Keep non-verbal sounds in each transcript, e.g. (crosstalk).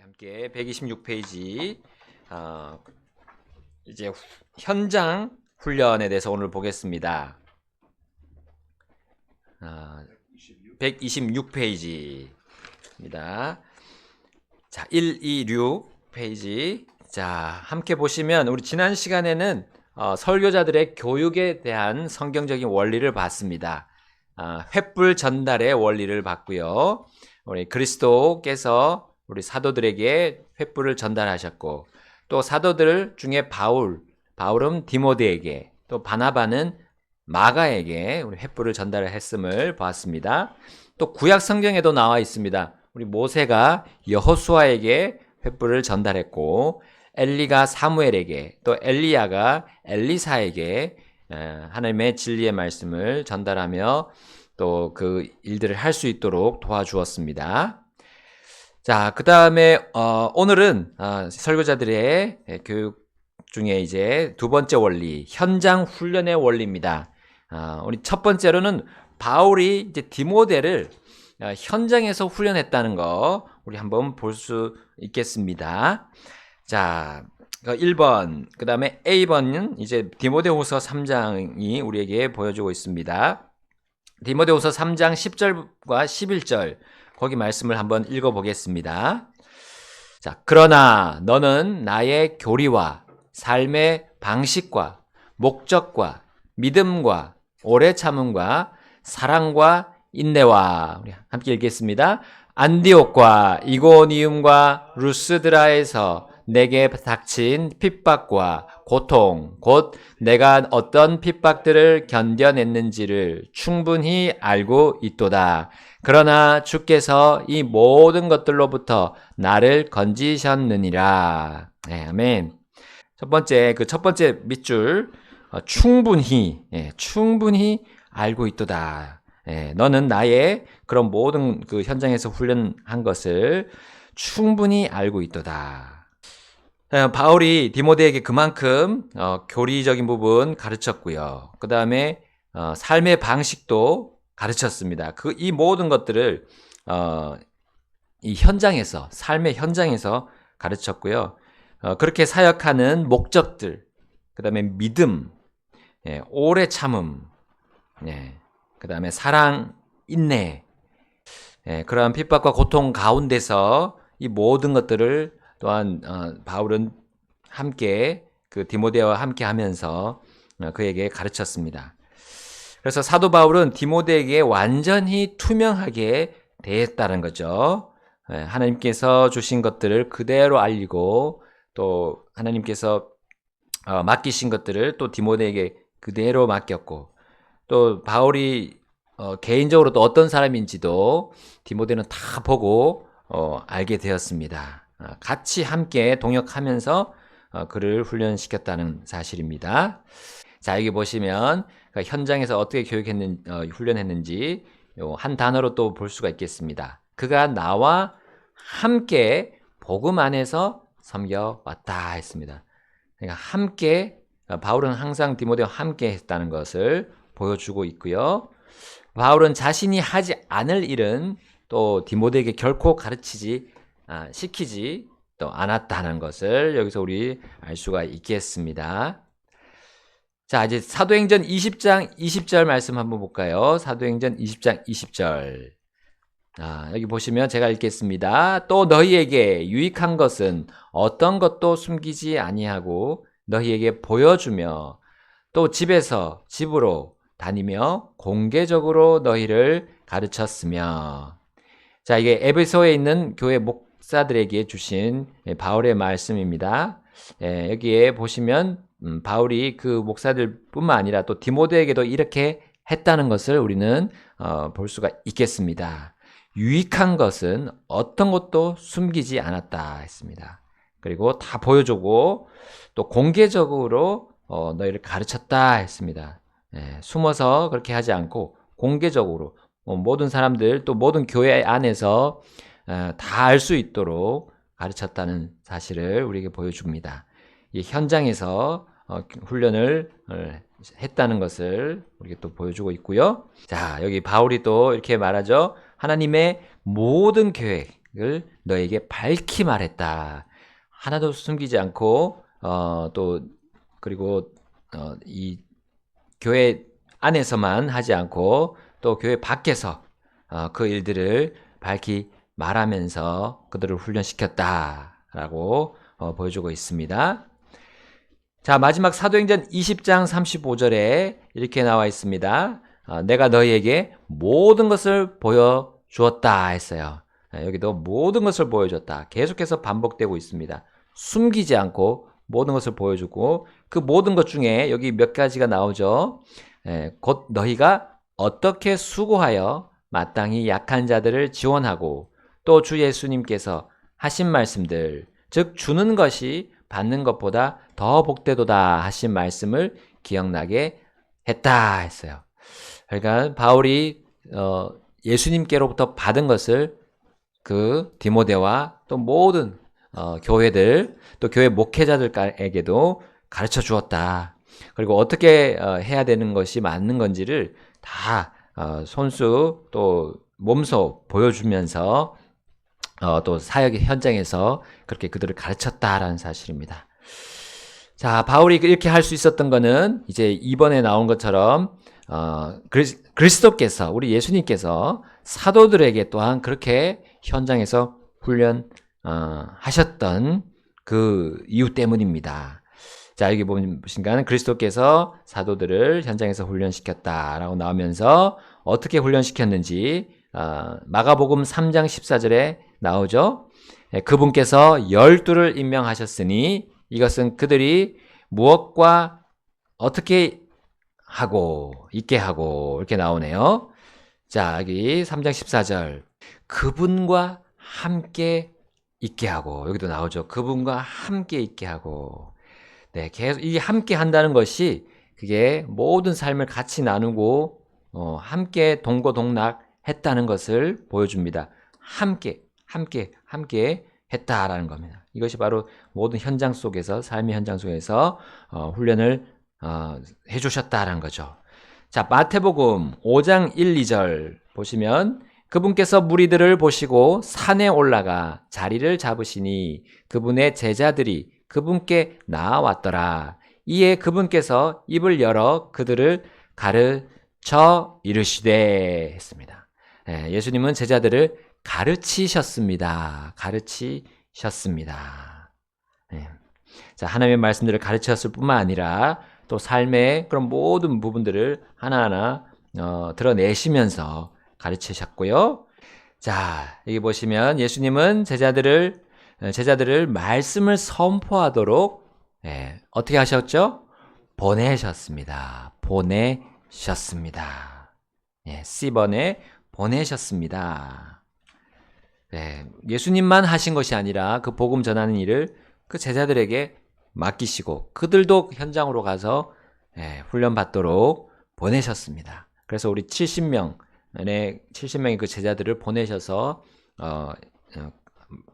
함께 126페이지 어, 이제 후- 현장 훈련에 대해서 오늘 보겠습니다. 어, 126페이지입니다. 자, 126 페이지. 자, 함께 보시면 우리 지난 시간에는 어, 설교자들의 교육에 대한 성경적인 원리를 봤습니다. 아, 횃불 전달의 원리를 봤고요. 우리 그리스도께서 우리 사도들에게 횃불을 전달하셨고 또 사도들 중에 바울, 바울은 디모데에게 또 바나바는 마가에게 우리 횃불을 전달을 했음을 보았습니다. 또 구약 성경에도 나와 있습니다. 우리 모세가 여호수아에게 횃불을 전달했고 엘리가 사무엘에게 또 엘리야가 엘리사에게 에, 하나님의 진리의 말씀을 전달하며 또 그 일들을 할 수 있도록 도와주었습니다. 자, 그 다음에 어, 오늘은 어, 설교자들의 예, 교육 중에 이제 두 번째 원리 현장 훈련의 원리입니다. 아, 우리 첫 번째로는 바울이 이제 디모데를 어, 현장에서 훈련했다는 거 우리 한번 볼 수 있겠습니다. 자, 1번, 그 다음에 A번은 이제 디모데후서 3장이 우리에게 보여주고 있습니다. 디모데후서 3장 10절과 11절 거기 말씀을 한번 읽어보겠습니다. 자, 그러나 너는 나의 교리와 삶의 방식과 목적과 믿음과 오래 참음과 사랑과 인내와 함께 읽겠습니다. 안디옥과 이고니움과 루스드라에서 내게 닥친 핍박과 고통, 곧 내가 어떤 핍박들을 견뎌냈는지를 충분히 알고 있도다. 그러나 주께서 이 모든 것들로부터 나를 건지셨느니라. 네, 아멘. 첫 번째, 그 첫 번째 밑줄, 어, 충분히, 예, 충분히 알고 있도다. 예, 너는 나의 그런 모든 그 현장에서 훈련한 것을 충분히 알고 있도다. 어, 바울이 디모데에게 그만큼 어, 교리적인 부분 가르쳤고요. 그 다음에 어, 삶의 방식도 가르쳤습니다. 그 이 모든 것들을 어, 이 현장에서 삶의 현장에서 가르쳤고요. 어, 그렇게 사역하는 목적들, 그 다음에 믿음, 예, 오래 참음, 예, 그 다음에 사랑, 인내, 예, 그러한 핍박과 고통 가운데서 이 모든 것들을 또한 어, 바울은 함께 그 디모데와 함께 하면서 어, 그에게 가르쳤습니다. 그래서 사도 바울은 디모데에게 완전히 투명하게 대했다는 거죠. 예, 하나님께서 주신 것들을 그대로 알리고 또 하나님께서 어, 맡기신 것들을 또 디모데에게 그대로 맡겼고 또 바울이 어, 개인적으로 또 어떤 사람인지도 디모데는 다 보고 어, 알게 되었습니다. 어, 같이 함께 동역하면서 어, 그를 훈련시켰다는 사실입니다. 자 여기 보시면 그 현장에서 어떻게 교육했는 어, 훈련했는지 요한 단어로 또 볼 수가 있겠습니다. 그가 나와 함께 복음 안에서 섬겨 왔다 했습니다. 그러니까 함께 어, 바울은 항상 디모데와 함께 했다는 것을 보여주고 있고요. 바울은 자신이 하지 않을 일은 또 디모데에게 결코 가르치지 아, 시키지 또 않았다는 것을 여기서 우리 알 수가 있겠습니다. 자, 이제 사도행전 20장 20절 말씀 한번 볼까요? 사도행전 20장 20절. 아, 여기 보시면 제가 읽겠습니다. 또 너희에게 유익한 것은 어떤 것도 숨기지 아니하고 너희에게 보여주며 또 집에서 집으로 다니며 공개적으로 너희를 가르쳤으며 자, 이게 에베소에 있는 교회 목 사들에게 주신 바울의 말씀입니다. 예, 여기에 보시면 음, 바울이 그 목사들뿐만 아니라 또 디모데에게도 이렇게 했다는 것을 우리는 어, 볼 수가 있겠습니다. 유익한 것은 어떤 것도 숨기지 않았다 했습니다. 그리고 다 보여주고 또 공개적으로 어, 너희를 가르쳤다 했습니다. 예, 숨어서 그렇게 하지 않고 공개적으로 어, 모든 사람들 또 모든 교회 안에서 어, 다 알 수 있도록 가르쳤다는 사실을 우리에게 보여줍니다. 이 현장에서 어, 훈련을 어, 했다는 것을 우리에게 또 보여주고 있고요. 자, 여기 바울이 또 이렇게 말하죠. 하나님의 모든 계획, 너에게 밝히 말했다. 하나도 숨기지 않고 어, 또 그리고 어, 이 교회 안에서만 하지 않고 또 교회 밖에서 어, 그 일들을 밝히 말하면서 그들을 훈련시켰다라고 어, 보여주고 있습니다. 자, 마지막 사도행전 20장 35절에 이렇게 나와 있습니다. 어, 내가 너희에게 모든 것을 보여주었다 했어요. 아, 여기도 모든 것을 보여줬다. 계속해서 반복되고 있습니다. 숨기지 않고 모든 것을 보여주고 그 모든 것 중에 여기 몇 가지가 나오죠. 예, 곧 너희가 어떻게 수고하여 마땅히 약한 자들을 지원하고 또 주 예수님께서 하신 말씀들, 즉 주는 것이 받는 것보다 더 복되도다 하신 말씀을 기억나게 했다 했어요. 그러니까 바울이 어, 예수님께로부터 받은 것을 그 디모데와 또 모든 어, 교회들 또 교회 목회자들에게도 가르쳐 주었다. 그리고 어떻게 어, 해야 되는 것이 맞는 건지를 다 어, 손수 또 몸소 보여주면서 어, 또 사역 의 현장에서 그렇게 그들을 가르쳤다라는 사실입니다. 자, 바울이 이렇게 할 수 있었던 거는 이제 이번에 나온 것처럼 어, 그리스도께서 우리 예수님께서 사도들에게 또한 그렇게 현장에서 훈련 어, 하셨던 그 이유 때문입니다. 자, 여기 보시니까 그리스도께서 사도들을 현장에서 훈련시켰다라고 나오면서 어떻게 훈련시켰는지 어, 마가복음 3장 14절에 나오죠. 예, 그분께서 열두를 임명하셨으니 이것은 그들이 무엇과 어떻게 하고 있게 하고 이렇게 나오네요. 자, 여기 3장 14절. 그분과 함께 있게 하고 여기도 나오죠. 그분과 함께 있게 하고. 네, 계속 이 함께 한다는 것이 그게 모든 삶을 같이 나누고 어, 함께 동고동락 했다는 것을 보여줍니다. 함께, 함께, 함께 했다라는 겁니다. 이것이 바로 모든 현장 속에서 삶의 현장 속에서 어, 훈련을 어, 해주셨다라는 거죠. 자 마태복음 5장 1, 2절 보시면 그분께서 무리들을 보시고 산에 올라가 자리를 잡으시니 그분의 제자들이 그분께 나아왔더라. 이에 그분께서 입을 열어 그들을 가르쳐 이르시되 했습니다. 예, 예수님은 제자들을 가르치셨습니다. 가르치셨습니다. 예. 자, 하나님의 말씀들을 가르쳤을 뿐만 아니라 또 삶의 그런 모든 부분들을 하나하나 어, 드러내시면서 가르치셨고요. 자, 여기 보시면 예수님은 제자들을 제자들을 말씀을 선포하도록 예, 어떻게 하셨죠? 보내셨습니다. 보내셨습니다. 예, C번에 보내셨습니다. 네, 예수님만 하신 것이 아니라 그 복음 전하는 일을 그 제자들에게 맡기시고 그들도 현장으로 가서 예, 훈련 받도록 보내셨습니다. 그래서 우리 70명의 70명의 그 제자들을 보내셔서 어, 어,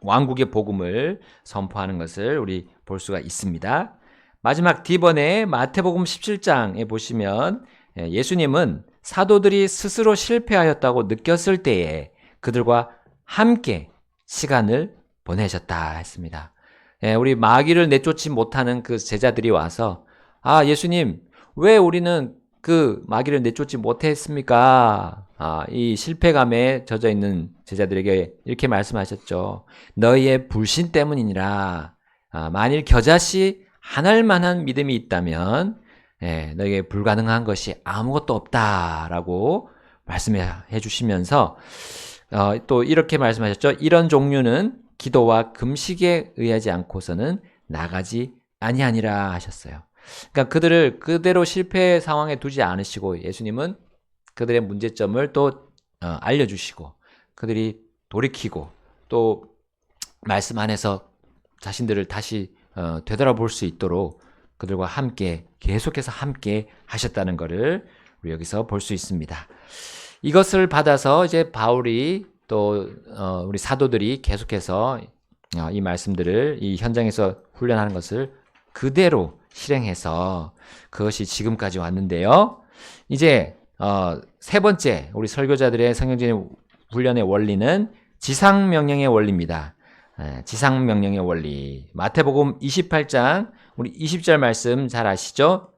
왕국의 복음을 선포하는 것을 우리 볼 수가 있습니다. 마지막 D번에 마태복음 17장에 보시면 예, 예수님은 사도들이 스스로 실패하였다고 느꼈을 때에 그들과 함께 시간을 보내셨다 했습니다. 예, 우리 마귀를 내쫓지 못하는 그 제자들이 와서 아 예수님 왜 우리는 그 마귀를 내쫓지 못했습니까? 아, 이 실패감에 젖어 있는 제자들에게 이렇게 말씀하셨죠. 너희의 불신 때문이니라. 아, 만일 겨자씨 하나일 만한 믿음이 있다면 예, 너에게 불가능한 것이 아무것도 없다라고 말씀해 주시면서 어, 또 이렇게 말씀하셨죠. 이런 종류는 기도와 금식에 의하지 않고서는 나가지 아니하니라 하셨어요. 그러니까 그들을 그대로 실패 상황에 두지 않으시고 예수님은 그들의 문제점을 또 어, 알려주시고 그들이 돌이키고 또 말씀 안에서 자신들을 다시 어, 되돌아볼 수 있도록 그들과 함께 계속해서 함께 하셨다는 것을 우리 여기서 볼 수 있습니다. 이것을 받아서 이제 바울이 또 어, 우리 사도들이 계속해서 어, 이 말씀들을 이 현장에서 훈련하는 것을 그대로 실행해서 그것이 지금까지 왔는데요. 이제 어, 세 번째 우리 설교자들의 성경적인 훈련의 원리는 지상 명령의 원리입니다. 예, 지상 명령의 원리. 마태복음 28장 우리 20절 말씀 잘 아시죠?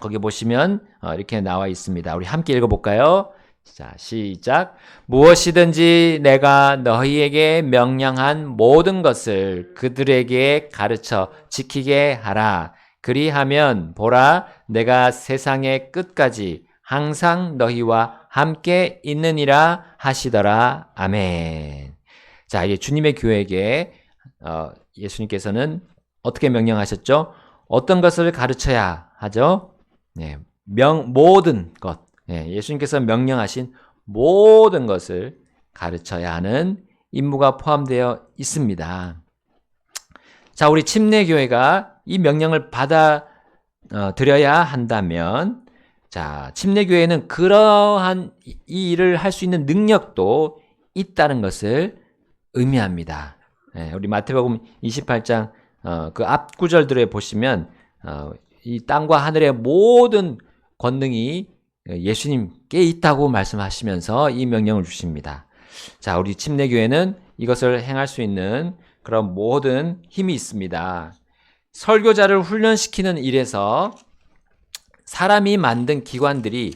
거기 보시면 어, 이렇게 나와 있습니다. 우리 함께 읽어 볼까요? 자, 시작. 무엇이든지 내가 너희에게 명령한 모든 것을 그들에게 가르쳐 지키게 하라. 그리하면 보라, 내가 세상의 끝까지 항상 너희와 함께 있느니라 하시더라. 아멘. 자, 이제 주님의 교회에게 어, 예수님께서는 어떻게 명령하셨죠? 어떤 것을 가르쳐야 하죠? 네, 명 모든 것. 네, 예수님께서 명령하신 모든 것을 가르쳐야 하는 임무가 포함되어 있습니다. 자, 우리 침례교회가 이 명령을 받아 어, 한다면, 자, 침례교회는 그러한 이 일을 할 수 있는 능력도 있다는 것을 의미합니다. 예, 우리 마태복음 28장 어, 그앞 구절들에 보시면 어, 이 땅과 하늘의 모든 권능이 예수님께 있다고 말씀하시면서 이 명령을 주십니다. 자, 우리 침례교회는 이것을 행할 수 있는 그런 모든 힘이 있습니다. 설교자를 훈련시키는 일에서 사람이 만든 기관들이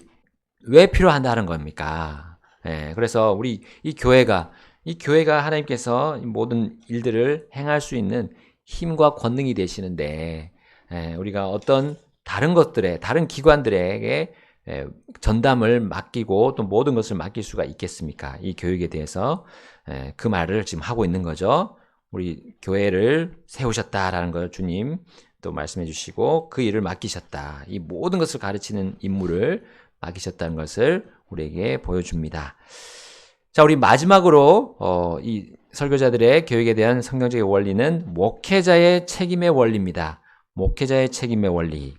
왜 필요한다는 겁니까? 예, 그래서 우리 이 교회가 이 교회가 하나님께서 모든 일들을 행할 수 있는 힘과 권능이 되시는데 예, 우리가 어떤 다른 것들에 다른 기관들에게 예, 전담을 맡기고 또 모든 것을 맡길 수가 있겠습니까? 이 교육에 대해서 예, 그 말을 지금 하고 있는 거죠. 우리 교회를 세우셨다라는 걸 주님 또 말씀해 주시고 그 일을 맡기셨다. 이 모든 것을 가르치는 임무를 맡기셨다는 것을 우리에게 보여줍니다. 자, 우리 마지막으로 어, 이 설교자들의 교육에 대한 성경적인 원리는 목회자의 책임의 원리입니다. 목회자의 책임의 원리.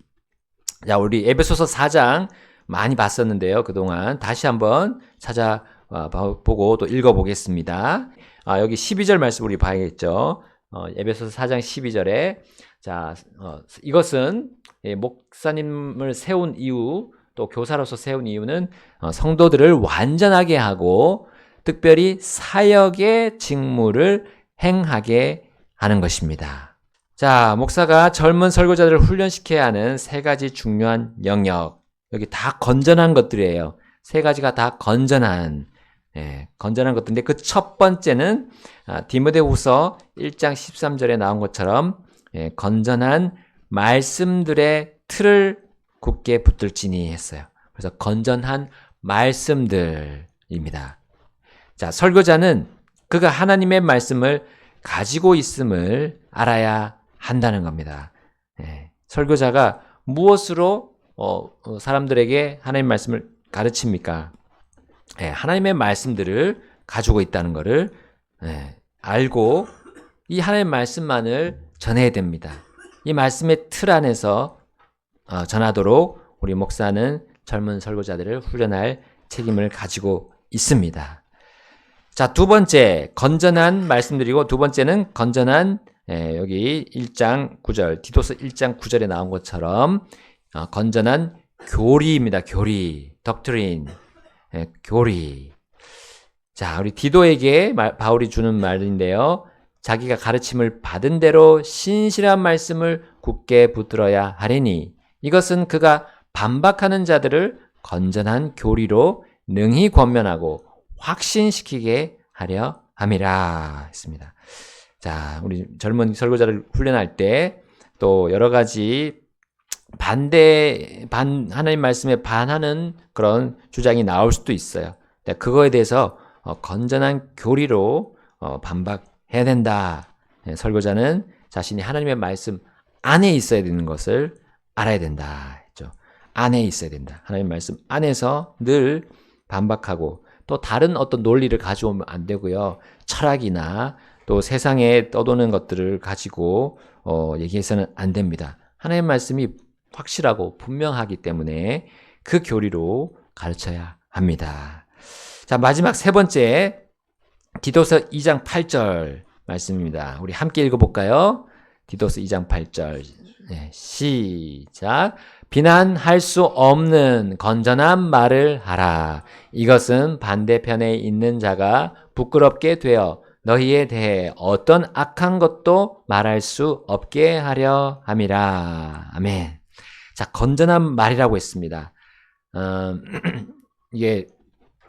자, 우리 에베소서 4장 많이 봤었는데요. 그동안 다시 한번 찾아보고 또 읽어보겠습니다. 아, 여기 12절 말씀 우리 봐야겠죠. 어, 에베소서 4장 12절에 자, 어, 이것은 예, 목사님을 세운 이유 또 교사로서 세운 이유는 어, 성도들을 완전하게 하고 특별히 사역의 직무를 행하게 하는 것입니다. 자, 목사가 젊은 설교자들을 훈련시켜야 하는 세 가지 중요한 영역. 여기 다 건전한 것들이에요. 세 가지가 다 건전한, 예, 건전한 것들인데 그 첫 번째는 아, 디모데후서 1장 13절에 나온 것처럼 예, 건전한 말씀들의 틀을 굳게 붙들지니 했어요. 그래서 건전한 말씀들입니다. 자, 설교자는 그가 하나님의 말씀을 가지고 있음을 알아야 한다는 겁니다. 예, 설교자가 무엇으로 어, 어, 사람들에게 하나님 말씀을 가르칩니까? 예, 하나님의 말씀들을 가지고 있다는 것을 예, 알고 이 하나님의 말씀만을 전해야 됩니다. 이 말씀의 틀 안에서 어, 전하도록 우리 목사는 젊은 설교자들을 훈련할 책임을 가지고 있습니다. 자, 두 번째, 건전한 말씀드리고, 두 번째는 건전한, 예, 여기 1장 9절, 디도스 1장 9절에 나온 것처럼, 어, 건전한 교리입니다. 교리. 덕트린. 예, 교리. 자, 우리 디도에게 말, 바울이 주는 말인데요. 자기가 가르침을 받은 대로 신실한 말씀을 굳게 붙들어야 하리니 이것은 그가 반박하는 자들을 건전한 교리로 능히 권면하고 확신시키게 하려 함이라 했습니다. 자, 우리 젊은 설교자를 훈련할 때 또 여러 가지 반대, 반, 하나님 말씀에 반하는 그런 주장이 나올 수도 있어요. 그거에 대해서 어, 건전한 교리로 어, 반박해야 된다. 네, 설교자는 자신이 하나님의 말씀 안에 있어야 되는 것을 알아야 된다. 했죠. 안에 있어야 된다. 하나님 말씀 안에서 늘 반박하고 또 다른 어떤 논리를 가져오면 안 되고요. 철학이나 또 세상에 떠도는 것들을 가지고 어, 얘기해서는 안 됩니다. 하나님의 말씀이 확실하고 분명하기 때문에 그 교리로 가르쳐야 합니다. 자, 마지막 세 번째 디도서 2장 8절 말씀입니다. 우리 함께 읽어볼까요? 디도서 2장 8절 네, 시작 비난할 수 없는 건전한 말을 하라. 이것은 반대편에 있는 자가 부끄럽게 되어 너희에 대해 어떤 악한 것도 말할 수 없게 하려 함이라. 아멘. 자, 건전한 말이라고 했습니다. 어, (clears throat) 이게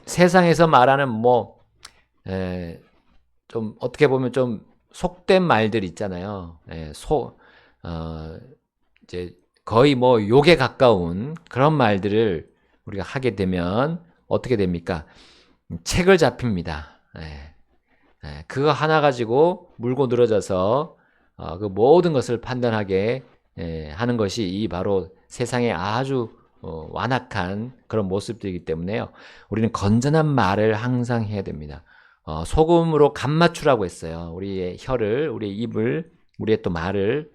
세상에서 말하는 뭐, 에, 좀 어떻게 보면 좀 속된 말들 있잖아요. 에, 소, 어, 이제 거의 뭐 욕에 가까운 그런 말들을 우리가 하게 되면 어떻게 됩니까? 책을 잡힙니다. 예. 예, 그거 하나 가지고 물고 늘어져서 어, 그 모든 것을 판단하게 예, 하는 것이 이 바로 세상의 아주 어, 완악한 그런 모습들이기 때문에요. 우리는 건전한 말을 항상 해야 됩니다. 어, 소금으로 간 맞추라고 했어요. 우리의 혀를, 우리의 입을, 우리의 또 말을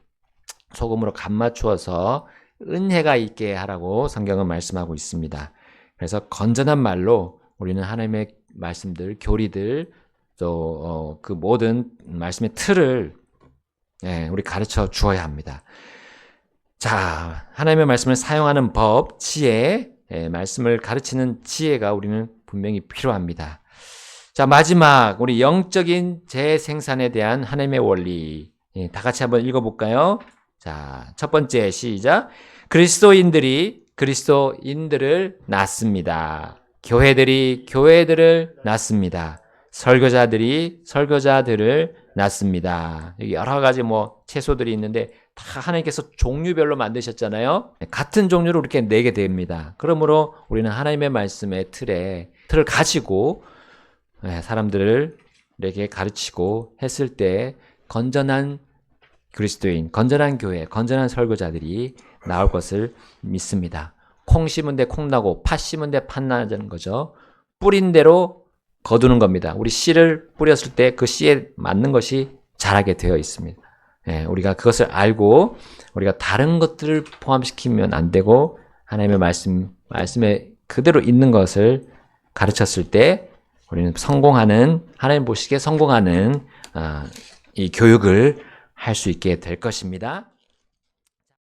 소금으로 간 맞추어서 은혜가 있게 하라고 성경은 말씀하고 있습니다. 그래서 건전한 말로 우리는 하나님의 말씀들, 교리들, 또그 모든 말씀의 틀을 예, 우리 가르쳐 주어야 합니다. 자, 하나님의 말씀을 사용하는 법, 지혜, 예, 말씀을 가르치는 지혜가 우리는 분명히 필요합니다. 자, 마지막 우리 영적인 재생산에 대한 하나님의 원리. 예, 다 같이 한번 읽어볼까요? 자, 첫 번째 시작. 그리스도인들이 그리스도인들을 낳습니다. 교회들이 교회들을 낳습니다. 설교자들이 설교자들을 낳습니다. 여기 여러 가지 뭐 채소들이 있는데 다 하나님께서 종류별로 만드셨잖아요. 같은 종류를 이렇게 내게 됩니다. 그러므로 우리는 하나님의 말씀의 틀에 틀을 가지고 예, 사람들에게 가르치고 했을 때 건전한 그리스도인, 건전한 교회, 건전한 설교자들이 나올 것을 믿습니다. 콩 심은 데 콩 나고 팥 심은 데 팥 나는 거죠. 뿌린 대로 거두는 겁니다. 우리 씨를 뿌렸을 때 그 씨에 맞는 것이 자라게 되어 있습니다. 예, 우리가 그것을 알고 우리가 다른 것들을 포함시키면 안 되고 하나님의 말씀 말씀에 그대로 있는 것을 가르쳤을 때 우리는 성공하는 하나님 보시기에 성공하는 아, 이 교육을 할 수 있게 될 것입니다.